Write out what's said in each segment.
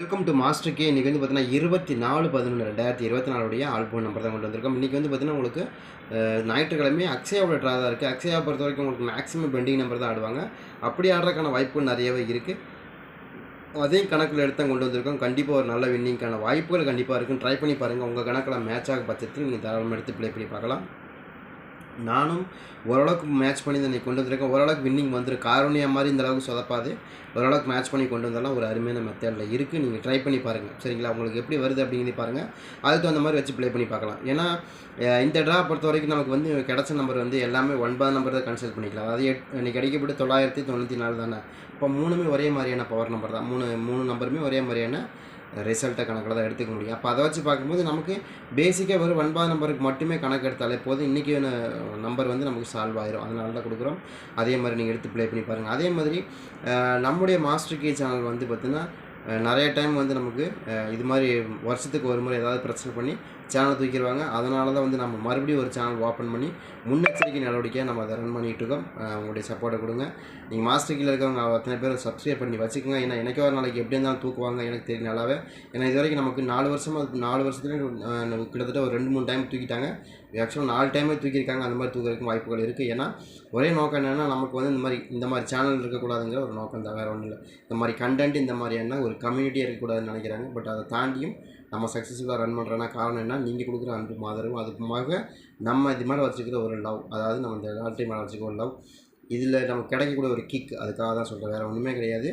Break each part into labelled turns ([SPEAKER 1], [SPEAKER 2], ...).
[SPEAKER 1] Welcome to master K இன்றைக்கி வந்து பார்த்தீங்கன்னா இருபத்தி நாலு பதினொன்று ரெண்டாயிரத்தி இருபத்தி நாலுடைய ஆல்பம் நம்பர் தான் கொண்டு வந்திருக்கோம். இன்றைக்கி வந்து பார்த்தீங்கன்னா உங்களுக்கு ஞாயிற்றுக்கிழமை அக்ஷயாவோட ட்ரா தான் இருக்குது அக்ஷயா பொறுத்த வரைக்கும் உங்களுக்கு மேக்ஸிமம் பெண்டிங் நம்பர் தான் ஆடுவாங்க. அப்படி ஆடுறதுக்கான வாய்ப்புகள் நிறையவே இருக்குது அதையும் கணக்கில் எடுத்து கொண்டு வந்திருக்கோம். கண்டிப்பாக ஒரு நல்ல வின்னிங்க்கான வாய்ப்புகள் கண்டிப்பாக இருக்கும் ட்ரை பண்ணி பாருங்கள் உங்கள் கணக்கில் மேட்ச் ஆக பட்சத்தில் நீங்கள் தாராளமாக எடுத்து ப்ளே பண்ணி பார்க்கலாம். நானும் ஓரளவுக்கு மேட்ச் பண்ணி தான் கொண்டு வந்திருக்கேன். ஓரளவுக்கு வின்னிங் வந்துரு காரணியா மாதிரி இந்த அளவுக்கு சொதப்பாது. ஓரளவுக்கு மேட்ச் பண்ணி கொண்டு வந்தாலும் ஒரு அருமையான மெத்தடில் இருக்குது நீங்கள் ட்ரை பண்ணி பாருங்கள் சரிங்களா? உங்களுக்கு எப்படி வருது அப்படிங்கிறது பாருங்கள் அதுக்கு தகுந்த மாதிரி வச்சு ப்ளே பண்ணி பார்க்கலாம். ஏன்னா இந்த ட்ரா பொறுத்த வரைக்கும் நமக்கு வந்து கிடைச்ச நம்பர் வந்து எல்லாமே ஒன்பது நம்பர் தான் கன்சிடர் பண்ணிக்கலாம். அதாவது எட் இன்னைக்கு கிடைக்கப்பட்டு தொள்ளாயிரத்தி தொண்ணூற்றி நாலு தானே? இப்போ மூணுமே ஒரே மாதிரியான பவர் நம்பர் தான். மூணு மூணு நம்பருமே ஒரே மாதிரியான ரிசல்ட்டை கணக்கில் தான் எடுத்துக்க முடியும். அப்போ அதை வச்சு பார்க்கும்போது நமக்கு பேசிக்காக வெறும் ஒன்பது நம்பருக்கு மட்டுமே கணக்கு எடுத்தாலே போதும். இன்றைக்கி நம்பர் வந்து நமக்கு சால்வ் ஆயிரும். அதனால தான் கொடுக்குறோம். அதே மாதிரி நீங்கள் எடுத்து ப்ளே பண்ணி பாருங்கள் அதே மாதிரி நம்முடைய மாஸ்டர் கே சேனல் வந்து பார்த்திங்கன்னா நிறைய டைம் வந்து நமக்கு இது மாதிரி வருஷத்துக்கு ஒரு முறை ஏதாவது பிரச்சனை பண்ணி சேனலை தூக்கிடுவாங்க. அதனால தான் வந்து நம்ம மறுபடியும் ஒரு சேனல் ஓப்பன் பண்ணி முன்னெச்சரிக்கை நடவடிக்கையாக நம்ம அதை ரன் பண்ணிகிட்டு இருக்கோம். உங்களுடைய சப்போர்ட்டை கொடுங்க. நீங்கள் மாஸ்டர் கீழே இருக்கவங்க அத்தனை பேர் சப்ஸ்கிரைப் பண்ணி வச்சுக்கோங்க. ஏன்னா எனக்கு ஒரு நாளைக்கு எப்படி இருந்தாலும் தூக்குவாங்க எனக்கு தெரியும் நல்லாவே. ஏன்னா இது வரைக்கும் நமக்கு நாலு வருஷமாக நாலு வருஷத்துலேயே கிட்டத்தட்ட ஒரு ரெண்டு மூணு டைம் தூக்கிட்டாங்க. ஆக்சுவலாக நாலு டைமே தூக்கியிருக்காங்க. அந்த மாதிரி தூக்கிறதுக்கும் வாய்ப்புகள் இருக்குது ஏன்னா ஒரே நோக்கம் என்னென்னா நமக்கு வந்து இந்த மாதிரி இந்த மாதிரி சேனல் இருக்கக்கூடாதுங்கிற ஒரு நோக்கம் தான் வேறு ஒன்றும் இல்லை. இந்த மாதிரி கண்டென்ட் இந்த மாதிரியான ஒரு கம்யூனிட்டி இருக்கக்கூடாதுன்னு நினைக்கிறாங்க. பட் அதை தாண்டியும் நம்ம சக்ஸஸ்ஃபுல்லாக ரன் பண்ணுறோன்னா காரணம் என்ன? நீங்கள் கொடுக்குற அன்பு மாதரும் அதுக்குமாக நம்ம இது மாதிரி வச்சுக்கிற ஒரு லவ் அதாவது நம்ம இந்த வாழ்க்கை மேலே வச்சுக்கிற ஒரு லவ் இதில் நமக்கு கிடைக்கக்கூடிய ஒரு கிக் அதுக்காக தான் சொல்கிறேன் வேறு ஒன்றுமே கிடையாது.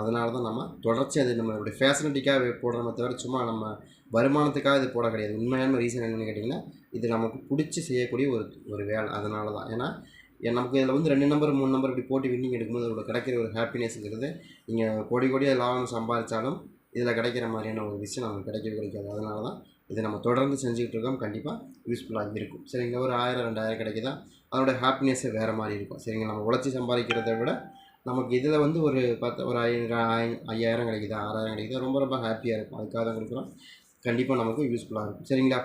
[SPEAKER 1] அதனால தான் நம்ம தொடர்ச்சி அது நம்மளுடைய ஃபேசிலிட்டிக்காக போடுறோமே தவிர சும்மா நம்ம வருமானத்துக்காக இது போட கிடையாது. உண்மையான ரீசன் என்னென்னு கேட்டிங்கன்னா இது நமக்கு பிடிச்சி செய்யக்கூடிய ஒரு ஒரு வேலை. அதனால தான். ஏன்னா ஏ- நமக்கு இதில் வந்து ரெண்டு நம்பர் மூணு நம்பர் இப்படி போட்டு வின்னிங் எடுக்கும்போது அதோட கிடைக்கிற ஒரு ஹாப்பினஸ்ங்கிறது நீங்கள் கோடி கோடியாக லாபம் சம்பாதிச்சாலும் இதில் கிடைக்கிற மாதிரியான ஒரு விஷயம் நமக்கு கிடைக்கவே கிடைக்காது. அதனால தான் இதை நம்ம தொடர்ந்து செஞ்சுக்கிட்டு இருக்கோம். கண்டிப்பாக யூஸ்ஃபுல்லாக இருக்கும். சரிங்க ஒரு ஆயிரம் ரெண்டாயிரம் கிடைக்குதா? அதோட ஹாப்பினஸ்ஸே வேறு மாதிரி இருக்கும். சரிங்க நம்ம உழைச்சி சம்பாதிக்கிறத விட நமக்கு இதில் வந்து ஒரு பத்து ஒரு ஐயாயிரம் ஐயாயிரம் கிடைக்குதா? ஆறாயிரம் கிடைக்குதா? ரொம்ப ரொம்ப ஹாப்பியாக இருக்கும். அதுக்காக தான் கொடுக்குறோம். கண்டிப்பாக நமக்கு யூஸ்ஃபுல்லாக இருக்கும். சரிங்களா?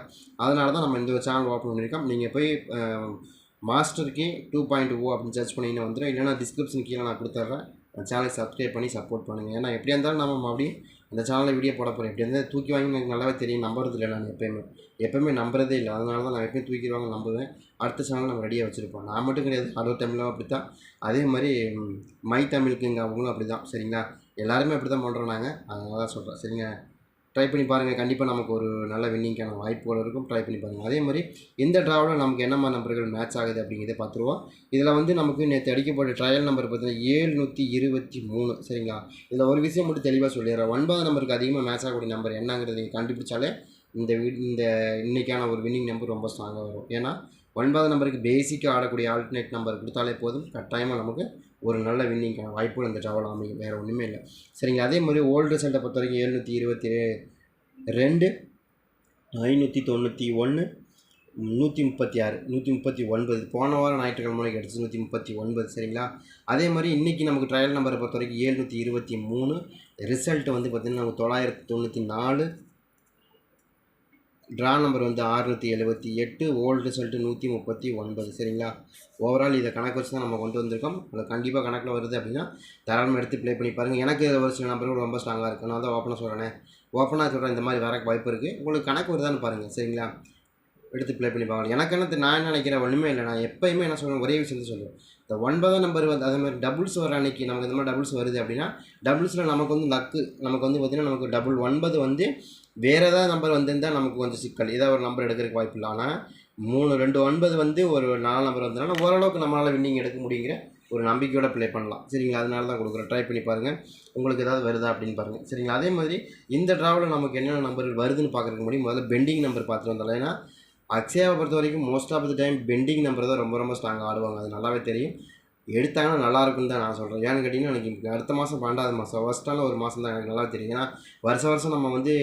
[SPEAKER 1] அதனால தான் நம்ம இந்த சேனல் ஓப்பன் பண்ணியிருக்கோம். நீங்கள் போய் மாஸ்டருக்கு டூ பாயிண்ட் ஓ அப்படின்னு சர்ச் பண்ணிங்கன்னா வந்துடும். இல்லைன்னா டிஸ்கிரிப்ஷன் கீழே நான் கொடுத்துட்றேன். சேனலை சப்ஸ்கிரைப் பண்ணி சப்போர்ட் பண்ணுங்கள் ஏன்னா எப்படியா இருந்தாலும் நம்ம மறுபடியும் அந்த சேனலில் வீடியோ போட போகிறேன் எப்படி இருந்தால் தூக்கி வாங்கி எனக்கு நல்லாவே தெரியும். நம்புறது இல்லை நான் எப்போயுமே. எப்போயுமே நம்புறதே இல்லை. அதனால தான் நான் எப்பயும் தூக்கிடுவாங்க நம்புவேன். அடுத்த சேனல் நம்ம ரெடியாக வச்சுருப்போம். நான் மட்டும் கிடையாது. ஹலோ தமிழும் அப்படி தான் அதே மாதிரி மை தமிழுக்குங்க அவங்களும் அப்படி தான் சரிங்களா? எல்லாருமே அப்படி தான் பண்ணுறோம் நாங்கள் அதனால தான் சொல்கிறேன் சரிங்க? ட்ரை பண்ணி பாருங்கள் கண்டிப்பாக நமக்கு ஒரு நல்ல வின்னிங்கான வாய்ப்புகள் இருக்கும். ட்ரை பண்ணி பாருங்கள் அதே மாதிரி இந்த ட்ராவில் நமக்கு என்ன மாதிரி நம்பர்கள் மேட்ச் ஆகுது அப்படிங்கிறத பார்த்துருவோம். இதில் வந்து நமக்கு நேற்று அடிக்கப்பட்ட ட்ரையல் நம்பர் பார்த்தீங்கன்னா ஏழ்நூற்றி இருபத்தி மூணு. சரிங்களா? இதில் ஒரு விஷயம் மட்டும் தெளிவாக சொல்லிடுறேன். ஒன்பது நம்பருக்கு அதிகமாக மேட்ச் ஆகக்கூடிய நம்பர் என்னங்கிறத நீங்கள் கண்டுபிடிச்சாலே இந்த வீ இந்த இன்றைக்கான ஒரு வின்னிங் நம்பர் ரொம்ப ஸ்ட்ராங்காக வரும். ஏன்னா ஒன்பது நம்பருக்கு பேசிக்காக ஆடக்கூடிய ஆல்டர்னேட் நம்பர் கொடுத்தாலே போதும். கட்டாயமாக நமக்கு ஒரு நல்ல வின்னிங்கான வாய்ப்புகள் இந்த ட்ராவல் அமையும். வேறு ஒன்றுமே இல்லை. சரிங்க அதே மாதிரி ஓல்டு ரிசல்ட்டை பொறுத்த வரைக்கும் எழுநூற்றி இருபத்தி ரெண்டு ஐநூற்றி தொண்ணூற்றி ஒன்று நூற்றி முப்பத்தி ஆறு நூற்றி முப்பத்தி ஒன்பது. போன வாரம் ஞாயிற்றுக்கிழமை கிடச்சி நூற்றி முப்பத்தி ஒன்பது. சரிங்களா? அதே மாதிரி இன்றைக்கி நமக்கு ட்ரையல் நம்பரை பொறுத்த வரைக்கும் ஏழ்நூற்றி இருபத்தி மூணு. ரிசல்ட் வந்து பார்த்திங்கன்னா நமக்கு தொள்ளாயிரத்தி தொண்ணூற்றி நாலு ட்ரா நம்பர் வந்து ஆறுநூற்றி எழுபத்தி எட்டு ஓல்டு ரிசல்ட்டு நூற்றி முப்பத்தி ஒன்பது. சரிங்களா? ஓவரால் இதை கணக்கு வச்சு தான் நம்ம கொண்டு வந்திருக்கோம். அதில் கண்டிப்பாக கணக்கில் வருது அப்படின்னா தாராளமாக எடுத்து ப்ளே பண்ணி பாருங்கள் எனக்கு ஒரு சில நம்பர்கள் ரொம்ப ஸ்ட்ராங்காக இருக்குது நான் தான் ஓப்பனாக சொல்கிறேன் ஓப்பனாக சொல்கிறேன் இந்த மாதிரி வரக்கு வாய்ப்பு இருக்குது உங்களுக்கு கணக்கு வருதான்னு பாருங்கள் சரிங்களா? எடுத்து ப்ளே பண்ணி பார்க்கலாம். எனக்கு என்ன நான் என்ன நினைக்கிறேன்? ஒன்றுமே இல்லை. நான் எப்பயுமே என்ன சொல்கிறேன் ஒரே விஷயத்தை சொல்லுவேன் இந்த ஒன்பதாம் நம்பர் வந்து அதே மாதிரி டபுள்ஸ் வர அன்னைக்கு நமக்கு இந்த மாதிரி டபுள்ஸ் வருது அப்படின்னா டபுள்ஸில் நமக்கு வந்து லக்கு நமக்கு வந்து பார்த்திங்கன்னா நமக்கு டபுள் ஒன்பது வந்து வேறு ஏதாவது நம்பர் வந்திருந்தால் நமக்கு கொஞ்சம் சிக்கல். ஏதாவது ஒரு நம்பர் எடுக்கிறதுக்கு வாய்ப்பு இல்லை. ஆனால் மூணு ரெண்டு ஒன்பது வந்து ஒரு நாலு நம்பர் வந்ததுனால ஓரளவுக்கு நம்மளால் வின்னிங் எடுக்க முடியுங்கிற ஒரு நம்பிக்கையோட ப்ளே பண்ணலாம். சரிங்களா? அதனால தான் கொடுக்குறேன் ட்ரை பண்ணி பாருங்கள் உங்களுக்கு ஏதாவது வருதா அப்படின்னு பாருங்கள் சரிங்களா? அதே மாதிரி இந்த ட்ராவலில் நமக்கு என்னென்ன நம்பர் வருதுன்னு பார்க்குறதுக்கு முடியும். முதல்ல பெண்டிங் நம்பர் பார்த்துட்டு வந்தாலும். ஏன்னா அக்ஷயாவை பொறுத்த வரைக்கும் most of the time pending number தான் ரொம்ப ரொம்ப ஸ்ட்ராங்காக ஆடுவாங்க. அது நல்லாவே தெரியும். எடுத்தாங்கன்னா நல்லா இருக்கும்னு தான் நான் சொல்கிறேன் ஏன்னு கேட்டிங்கன்னா எனக்கு அடுத்த மாதம் பன்னெண்டாவது மாதம் ஃபஸ்ட்டான ஒரு மாதம் தான் எனக்கு நல்லா தெரியும். ஏன்னா வருஷ வருஷம் நம்ம வந்து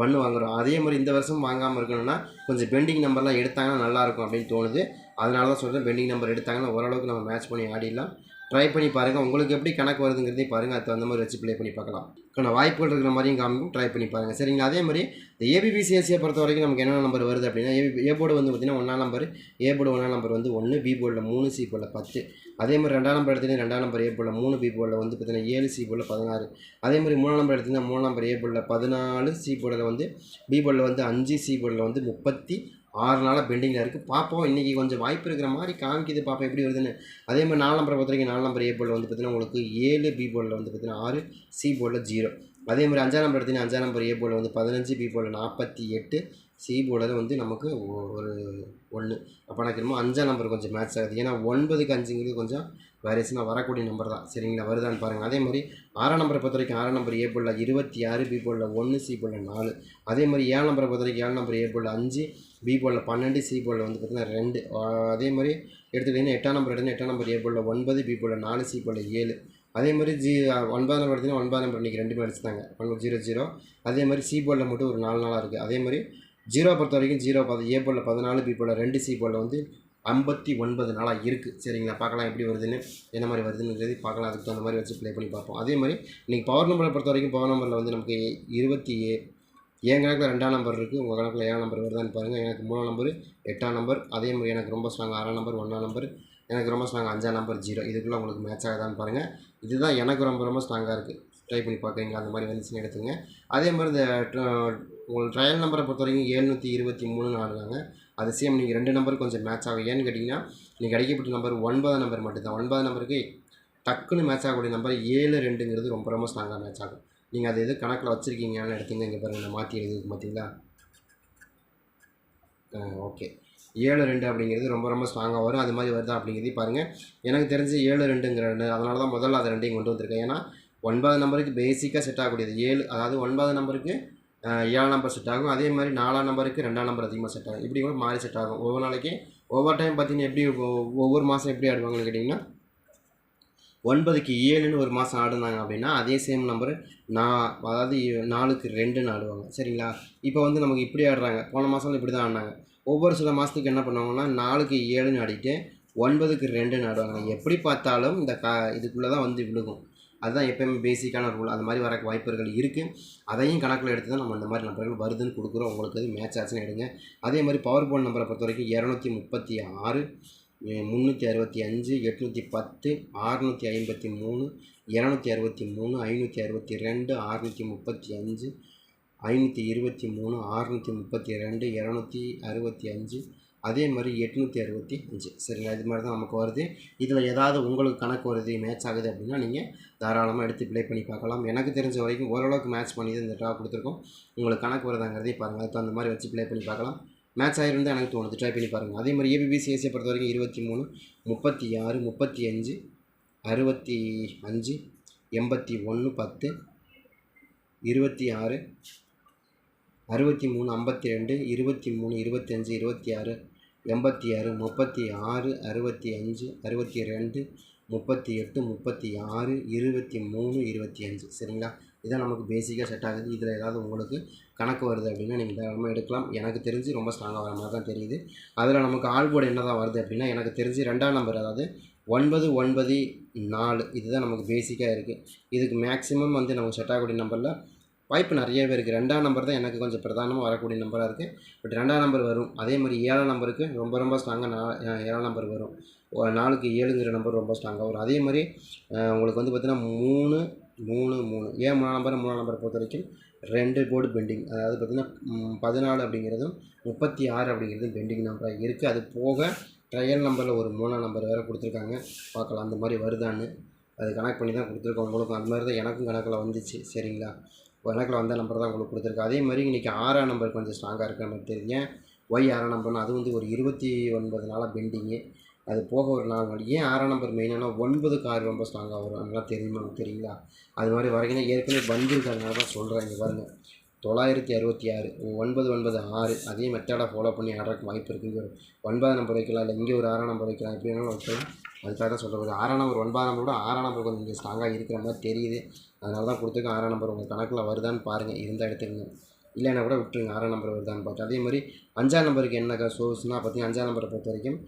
[SPEAKER 1] பண்ணு வாங்குறோம். அதே மாதிரி இந்த வருஷம் வாங்காமல் இருக்கணும்னா கொஞ்சம் பெண்டிங் நம்பர்லாம் எடுத்தாங்கன்னா நல்லாயிருக்கும் அப்படின்னு தோணுது. அதனால தான் சொல்கிறேன் பெண்டிங் நம்பர் எடுத்தாங்கன்னா ஓரளவுக்கு நம்ம மேட்ச் பண்ணி ஆடிடலாம். ட்ரை பண்ணி பாருங்கள் உங்களுக்கு எப்படி கணக்கு வருதுங்கிறதையும் பாருங்கள் அது தகுந்த மாதிரி வச்சு ப்ளே பண்ணி பார்க்கலாம். ஆனால் வாய்ப்புகள் இருக்கிற மாதிரியும் காமிக்கும். ட்ரை பண்ணி பாருங்கள் சரிங்களா? அதே மாதிரி இந்த ஏபிபிசிஎஸ்சியை பொறுத்த வரைக்கும் நமக்கு என்னென்ன நம்பர் வருது அப்படின்னா ஏபி ஏ போர்டு வந்து பார்த்திங்கன்னா ஒன்றாம் நம்பர் ஏ போர்டு ஒன்றாம் நம்பர் வந்து ஒன்று பி போர்டில் மூணு சி போர்டில் பத்து. அதே மாதிரி ரெண்டாம் நம்பர் எடுத்தீங்கன்னா ரெண்டாம் நம்பர் ஏ போர்டில் மூணு பி போர்டில் வந்து பார்த்திங்கன்னா ஏழு சி போர்டில் பதினாறு. அதே மாதிரி மூணாம் நம்பர் எடுத்தீங்கன்னா மூணாம் நம்பர் ஏ போர்டில் பதினாலு சி போர்டில் வந்து பி போர்டில் வந்து அஞ்சு சி போர்டில் வந்து முப்பத்தி ஆறு நாளாக பெண்டிங்கில் இருக்குது பார்ப்போம் இன்றைக்கி கொஞ்சம் வாய்ப்பு இருக்கிற மாதிரி காமிக்குது. பார்ப்போம் எப்படி வருதுன்னு. அதே மாதிரி நாலு நம்பரை பொறுத்த வரைக்கும் நாலு நம்பர் ஏ போர்டில் வந்து பார்த்தீங்கன்னா உங்களுக்கு ஏழு பி போர்டில் வந்து பார்த்தீங்கன்னா ஆறு சி போர்டில் ஜீரோ அதே மாதிரி அஞ்சாம் நம்பர் எடுத்தீங்கன்னா அஞ்சாம் நம்பர் ஏ போர்டில் வந்து பதினஞ்சு பி போர்டில் நாற்பத்தி எட்டு சி வந்து நமக்கு ஒ- ஒரு ஒன்று அப்போ எனக்கு என்னமோ அஞ்சாம் நம்பர் கொஞ்சம் மேட்ச் ஆகுது. ஏன்னா ஒன்பதுக்கு அஞ்சுங்கிறது கொஞ்சம் வேரியேஷனாக வரக்கூடிய நம்பர் தான். சரிங்களா? வருதான்னு பாருங்கள் அதே மாதிரி ஆறாம் நம்பரை பொறுத்த வரைக்கும் ஆறாம் நம்பர் ஏ போர்டில் இருபத்தி ஆறு பி போர்டில் ஒன்று சி போர்டில் நாலு. அதே மாதிரி ஏழு நம்பரை பொறுத்த வரைக்கும் ஏழு நம்பர் ஏ போர்டில் அஞ்சு பி போர்டில் பன்னெண்டு சி போர்டில் வந்து பார்த்திங்கன்னா ரெண்டு. அதே மாதிரி எடுத்துக்கிட்டிங்கன்னா எட்டாம் நம்பர் எடுத்து எட்டாம் நம்பர் ஏ போர்டில் ஒன்பது பி போர்டில் நாலு சி போர்டில் ஏழு. அதே மாதிரி ஜி ஒன்பதாம் நம்பர் எடுத்தீங்கன்னா ஒன்பதாம் நம்பர் இன்றைக்கி ரெண்டு பேர் அடிச்சுட்டாங்க. One zero zero. அதே மாதிரி சி போர்டில் மட்டும் ஒரு நாலு நாளாக இருக்குது அதே மாதிரி ஜீரோ பொறுத்த வரைக்கும் ஜீரோ பது ஏ போல் பதினாலு பி போல் ரெண்டு சி போல் வந்து ஐம்பத்தி ஒன்பது நாளாக இருக்குது சரிங்களா? பார்க்கலாம் எப்படி வருதுன்னு என்ன மாதிரி வருதுன்னு பார்க்கலாம். அதுக்கு தகுந்த மாதிரி வச்சு ப்ளே பண்ணி பார்ப்போம். அதே மாதிரி இன்றைக்கி பவர் நம்பரை பொறுத்த வரைக்கும் பவர் நம்பரில் வந்து நமக்கு இருபத்தி ஏ என் கணக்கில் ரெண்டாம் நம்பர் இருக்குது உங்கள் கணக்கில் ஏழாம் நம்பர் வருதான்னு பாருங்கள் எனக்கு மூணாம் நம்பர் எட்டாம் நம்பர் அதே மாதிரி எனக்கு ரொம்ப ஸ்ட்ராங் ஆறாம் நம்பர் ஒன்றாம் நம்பர் எனக்கு ரொம்ப ஸ்ட்ராங் அஞ்சாம் நம்பர் ஜீரோ இதுக்குள்ளே உங்களுக்கு மேட்ச் ஆகுதான்னு பாருங்கள் இதுதான் எனக்கு ரொம்ப ரொம்ப ஸ்ட்ராங்காக இருக்குது ட்ரை பண்ணி பார்க்குறீங்களா? அந்த மாதிரி வந்துச்சுன்னு எடுத்துங்க அதே மாதிரி இந்த உங்கள் ட்ரையல் நம்பரை பொறுத்த வரைக்கும் ஏழ்நூற்றி இருபத்தி மூணுன்னு ஆடுறாங்க அது சேம் நீங்கள் ரெண்டு நம்பர் கொஞ்சம் மேட்ச் ஆகும். ஏன்னு கேட்டிங்கன்னா நீங்கள் கிடைக்கப்பட்ட நம்பர் ஒன்பதாம் நம்பர் மட்டும்தான். ஒன்பதாம் நம்பருக்கு டக்குன்னு மேட்ச் ஆகக்கூடிய நம்பர் ஏழு ரெண்டுங்கிறது ரொம்ப ரொம்ப ஸ்ட்ராங்காக மேட்ச் ஆகும். நீங்கள் அது எது கணக்கில் வச்சுருக்கீங்கன்னு எடுத்தீங்க இங்கே பாருங்கள் நான் மாற்றி எழுதிருக்கு பார்த்தீங்களா ஓகே ஏழு ரெண்டு அப்படிங்கிறது ரொம்ப ரொம்ப ஸ்ட்ராங்காக வரும். அது மாதிரி வருதா அப்படிங்கிறது பாருங்கள் எனக்கு தெரிஞ்சு ஏழு ரெண்டுங்கிற ரெண்டு அதனால தான் முதல்ல அதை ரெண்டையும் கொண்டு வந்திருக்கேன். ஏன்னா ஒன்பது நம்பருக்கு பேசிக்காக செட் ஆகக்கூடியது. ஏழு அதாவது ஒன்பது நம்பருக்கு ஏழாம் நம்பர் செட் ஆகும். அதே மாதிரி நாலாம் நம்பருக்கு ரெண்டாம் நம்பர் அதிகமாக செட் ஆகும். இப்படி கூட மாறி செட் ஆகும். ஒவ்வொரு நாளைக்கு ஒவ்வொரு டைம் பார்த்தீங்கன்னா எப்படி ஒவ்வொரு மாதம் எப்படி ஆடுவாங்கன்னு கேட்டிங்கன்னா ஒன்பதுக்கு ஏழுன்னு ஒரு மாதம் ஆடுனாங்க அப்படின்னா அதே சேம் நம்பர் நான் அதாவது நாலுக்கு ரெண்டுன்னு ஆடுவாங்க. சரிங்களா? இப்போ வந்து நமக்கு இப்படி ஆடுறாங்க. போன மாதம் இப்படி தான் ஆடினாங்க. ஒவ்வொரு சில மாதத்துக்கு என்ன பண்ணுவாங்கன்னா நாலுக்கு ஏழுன்னு ஆடிட்டு ஒன்பதுக்கு ரெண்டுன்னு ஆடுவாங்க. எப்படி பார்த்தாலும் இந்த கா இதுக்குள்ளே தான் வந்து விழுகும். அதுதான் எப்பயுமே பேசிக்கான ரூல் அது மாதிரி வர வாய்ப்புகள் இருக்குது அதையும் கணக்கில் எடுத்து தான் நம்ம இந்த மாதிரி நம்பர்கள் வருதுன்னு கொடுக்குறோம். உங்களுக்கு அது மேட்ச் ஆச்சுன்னு எடுங்க. அதே மாதிரி பவர் போர்ட் நம்பரை பொறுத்த வரைக்கும் இரநூத்தி முப்பத்தி ஆறு முந்நூற்றி அறுபத்தி அஞ்சு எட்நூற்றி பத்து அறுநூற்றி ஐம்பத்தி மூணு இரநூத்தி அறுபத்தி மூணு ஐநூற்றி அறுபத்தி ரெண்டு அறுநூற்றி முப்பத்தி அஞ்சு ஐநூற்றி இருபத்தி மூணு அறுநூற்றி முப்பத்தி ரெண்டு இரநூத்தி அறுபத்தி அஞ்சு அதே மாதிரி எட்நூற்றி அறுபத்தி அஞ்சு. சரிங்களா? இது மாதிரி தான் நமக்கு வருது. இதில் ஏதாவது உங்களுக்கு கணக்கு வருது மேட்ச் ஆகுது அப்படின்னா நீங்கள் தாராளமாக எடுத்து ப்ளே பண்ணி பார்க்கலாம். எனக்கு தெரிஞ்ச வரைக்கும் ஓரளவுக்கு மேட்ச் பண்ணி தான் இந்த ட்ரா கொடுத்துருக்கோம். உங்களுக்கு கணக்கு வருதாங்கிறதே பாருங்கள் அதுக்கு அந்த மாதிரி வச்சு ப்ளே பண்ணி பார்க்கலாம். மேட்ச் ஆகிருந்தால் எனக்கு தோணுது. ட்ரை பண்ணி பாருங்கள் அதே மாதிரி ஏபிபிசிஎஸ்சியை பொறுத்த வரைக்கும் இருபத்தி மூணு முப்பத்தி ஆறு முப்பத்தி அஞ்சு அறுபத்தி அஞ்சு எண்பத்தி ஒன்று பத்து இருபத்தி ஆறு அறுபத்தி மூணு ஐம்பத்தி ரெண்டு இருபத்தி மூணு இருபத்தஞ்சி இருபத்தி ஆறு எண்பத்தி ஆறு முப்பத்தி ஆறு அறுபத்தி அஞ்சு அறுபத்தி ரெண்டு முப்பத்தி எட்டு முப்பத்தி ஆறு இருபத்தி மூணு இருபத்தி அஞ்சு சரிங்களா? இதான் நமக்கு பேசிக்காக செட் ஆகுது. இதில் ஏதாவது உங்களுக்கு கணக்கு வருது அப்படின்னா நீங்கள் தாராளமாக எடுக்கலாம். எனக்கு தெரிஞ்சு ரொம்ப ஸ்ட்ராங்காக வர மாதிரி தான் தெரியுது. அதில் நமக்கு ஆல்போர்டு என்ன தான் வருது அப்படின்னா எனக்கு தெரிஞ்சு ரெண்டாம் நம்பர் அதாவது ஒன்பது ஒன்பது நாலு. இதுதான் நமக்கு பேசிக்காக இருக்குது இதுக்கு மேக்ஸிமம் வந்து நமக்கு செட் ஆகக்கூடிய நம்பரில் வாய்ப்பு நிறையவே இருக்குது ரெண்டாம் நம்பர் தான் எனக்கு கொஞ்சம் பிரதானமாக வரக்கூடிய நம்பராக இருக்குது பட் ரெண்டாம் நம்பர் வரும். அதே மாதிரி ஏழாம் நம்பருக்கு ரொம்ப ரொம்ப ஸ்ட்ராங்காக நா ஏழாம் நம்பர் வரும். நாலுக்கு ஏழுங்கிற நம்பர் ரொம்ப ஸ்ட்ராங்காக வரும். அதே மாதிரி உங்களுக்கு வந்து பார்த்திங்கன்னா மூணு மூணு மூணு. ஏன் மூணாம் நம்பர் மூணாம் நம்பரை பொறுத்த வரைக்கும் ரெண்டு போர்டு பெண்டிங் அதாவது பார்த்திங்கன்னா பதினாலு அப்படிங்கிறதும் முப்பத்தி ஆறு அப்படிங்கிறதும் பெண்டிங் நம்பராக இருக்குது அது போக ட்ரையல் நம்பரில் ஒரு மூணாம் நம்பர் வேறு கொடுத்துருக்காங்க. பார்க்கலாம். அந்த மாதிரி வருதான்னு. அது கனெக்ட் பண்ணி தான் கொடுத்துருக்கோம். உங்களுக்கும் அந்த மாதிரி தான் எனக்கும் கணக்கில் வந்துச்சு. சரிங்களா? கணக்கில் வந்த நம்பர் தான் உங்களுக்கு கொடுத்துருக்கு அதே மாதிரி இன்றைக்கி ஆறாம் நம்பர் கொஞ்சம் ஸ்ட்ராங்காக இருக்கிற மாதிரி தெரியுங்க ஒய் ஆறாம் நம்பர்னு அது வந்து ஒரு இருபத்தி ஒன்பது நாளாக பெண்டிங்கு அது போக ஒரு நாள் மணி ஏன் ஆறாம் நம்பர் மெயினான ஒன்பது கார் ரொம்ப ஸ்ட்ராங்காக வரும். அதெல்லாம் தெரியுமா தெரியுங்களா? அது மாதிரி வரைக்கும் ஏற்கனவே வந்திருக்கிறதுனால தான் சொல்கிறேன் இங்கே பாருங்கள் தொள்ளாயிரத்தி அறுபத்தி ஆறு ஒன்பது ஒன்பது ஆறு. அதே மெத்தடை ஃபாலோ பண்ணி ஆடுறதுக்கு வாய்ப்பு இருக்குது ஒரு ஒன்பதாம் நம்பர் வைக்கலாம் இல்லை இங்கே ஒரு ஆறாம் நம்பர் வைக்கலாம். எப்படி வேணாலும் வைக்கலாம். அதுக்காக தான் சொல்கிறது ஆறாம் நம்பர் ஒன்பதாம் நம்பர் கூட ஆறாம் நம்பர் கொஞ்சம் இங்கே ஸ்ட்ராங்காக இருக்கிற மாதிரி தெரியுது. அதனால தான் கொடுத்துருக்கேன். ஆறாம் நம்பர் உங்கள் கணக்கில் வருதான்னு பாருங்கள் இருந்தால் எடுத்துக்கங்க. இல்லைன்னா கூட விட்டுருங்க. ஆறாம் நம்பர் வருதான்னு பார்த்து. அதே மாதிரி அஞ்சாம் நம்பருக்கு என்ன சோர்ஸ்னால் பார்த்தீங்கன்னா அஞ்சாம் நம்பரை பொறுத்த வரைக்கும்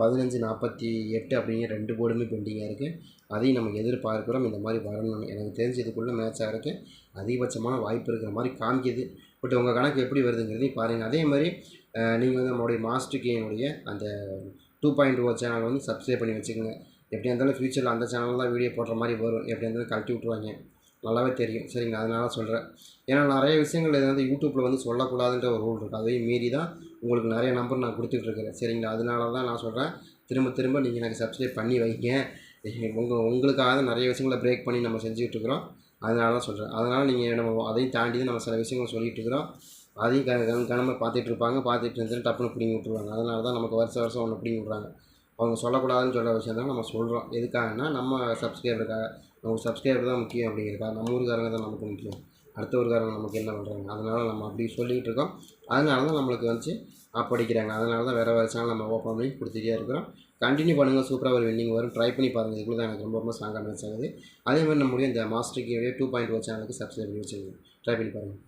[SPEAKER 1] பதினஞ்சு நாற்பத்தி எட்டு அப்படிங்கிற ரெண்டு போர்டுமே பெண்டிங்காக இருக்குது அதையும் நம்ம எதிர்பார்க்குறோம். இந்த மாதிரி வரணும் எனக்கு தெரிஞ்சு இதுக்குள்ளே மேட்ச் ஆகிறதுக்கு அதிகபட்சமான வாய்ப்பு இருக்கிற மாதிரி காமிக்குது. பட் உங்கள் கணக்கு எப்படி வருதுங்கிறதையும் பாருங்கள் அதே மாதிரி நீங்கள் வந்து நம்மளுடைய மாஸ்டர் கேனுடைய அந்த டூ பாயிண்ட் ஓ சேனல் வந்து சப்ஸ்கிரைப் பண்ணி வச்சுக்கோங்க. எப்படியா இருந்தாலும் ஃப்யூச்சரில் அந்த சேனல் தான் வீடியோ போடுற மாதிரி வரும். எப்படி இருந்தாலும் கழட்டி விட்ருவாங்க நல்லாவே தெரியும். சரிங்களா? அதனால சொல்கிறேன் ஏன்னா நிறைய விஷயங்கள் இது வந்து யூடியூப்பில் வந்து சொல்லக்கூடாதுன்ற ஒரு ரூல் இருக்குது அதையும் மீறி தான் உங்களுக்கு நிறைய நம்பர் நான் கொடுத்துட்ருக்குறேன் சரிங்களா? அதனால தான் நான் சொல்கிறேன் திரும்ப திரும்ப நீங்கள் எனக்கு சப்ஸ்கிரைப் பண்ணி வைங்க. உங்கள் உங்களுக்காக நிறைய விஷயங்களை பிரேக் பண்ணி நம்ம செஞ்சுக்கிட்டு இருக்கிறோம். அதனால தான் சொல்கிறேன் அதனால் நீங்கள் நம்ம அதையும் தாண்டி தான் நம்ம சில விஷயங்கள் சொல்லிகிட்டு இருக்கிறோம். அதையும் க கண் கணமாக பார்த்துட்டு இருப்பாங்க. பார்த்துட்டு இருந்துட்டு டப்புனு பிடிங்கி விட்ருவாங்க அதனால தான் நமக்கு வருஷம் வருஷம் ஒன்று பிடிங்கி விட்றாங்க. அவங்க சொல்லக்கூடாதுன்னு சொல்கிற விஷயம் தான் நம்ம சொல்கிறோம் எதுக்காகனா நம்ம சப்ஸ்கிரைபருக்காக நம்ம சப்ஸ்கிரைபர் தான் முக்கியம் அப்படிங்கிறக்காக நம்ம ஊருக்காரங்க தான் நமக்கு முக்கியம். அடுத்த ஊருக்காரங்க நமக்கு என்ன பண்ணுறாங்க அதனால் நம்ம அப்படி சொல்லிகிட்டு இருக்கோம். அதனால தான் நம்மளுக்கு வந்து படிக்கிறாங்க. அதனால தான் வேறு வேறு சேனல் நம்ம ஓப்பன் பண்ணி கொடுத்துட்டே இருக்கிறோம். கண்டினியூ பண்ணுங்கள் சூப்பராக ஒரு வின்னிங் வரும். ட்ரை பண்ணி பாருங்கள் இதுக்குள்ள தான் எனக்கு ரொம்ப ரொம்ப சாங்காக மேட்ச் ஆகுது. அதே மாதிரி நம்மளுடைய இந்த மாஸ்டர் கீழே டூ பாயிண்ட் ஒரு சேனலுக்கு சப்ஸ்கிரைப் பண்ணி வச்சுருக்கோம் ட்ரை பண்ணி பாருங்கள்